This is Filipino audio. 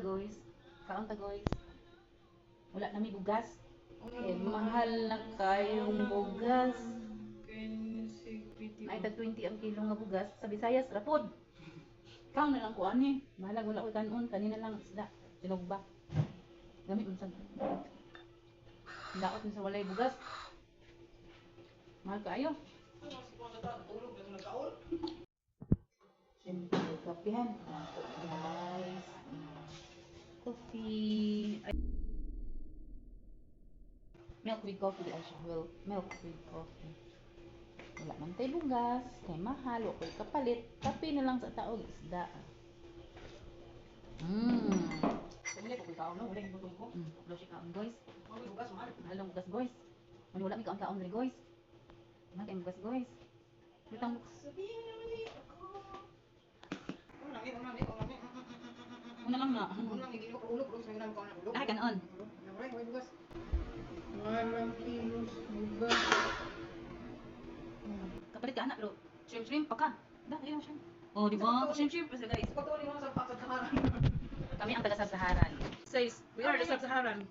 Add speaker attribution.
Speaker 1: guys. Kaon ta guys. Wala na may bugas. Eh, mahal na kayong bugas. Ay, tag 20 ang kilo nga bugas. Sa Visayas, rapod. Kaon na lang ko ani. Mahalag wala ko kanon. Kanina lang isda. Sinugba. Gamit mo sa... Daot sa walay bugas. Mahal kaayo. Siyempre, kapihan. Guys. Coffee. Milk with coffee siya. Well, milk with coffee. Wala man tayo bugas. Kay mahal. Wa ko'y kapalit. Kape na lang sa taog isda. Mmm.
Speaker 2: Kumuli ko kaon no, wala yung butong ko.
Speaker 1: Mm. Wala siya kaon, guys.
Speaker 2: Mga bugas mahal.
Speaker 1: Ang bugas, guys. Wala may kaon-kaon rin, guys. Mahal kayong bugas, guys. Lutang bukas.
Speaker 2: Sabihin naman eh, ako. Ano lang eh, ano lang eh, ano lang eh.
Speaker 1: Una lang na.
Speaker 2: Ano lang, hindi ko ulog, ulog, sabi namin ko na ulog.
Speaker 1: Ay, kanon.
Speaker 2: Wala, wala bugas. Walang kilos bugas.
Speaker 1: Kapalit ka anak, pero shrimp shrimp pa ka. Da, ayun siya. Oh, di ba? Shrimp shrimp pa siya, guys.
Speaker 2: Patuloy mo sa Sub-Saharan.
Speaker 1: Kami ang taga Sub-Saharan.
Speaker 2: Says, we are the Sub-Saharan.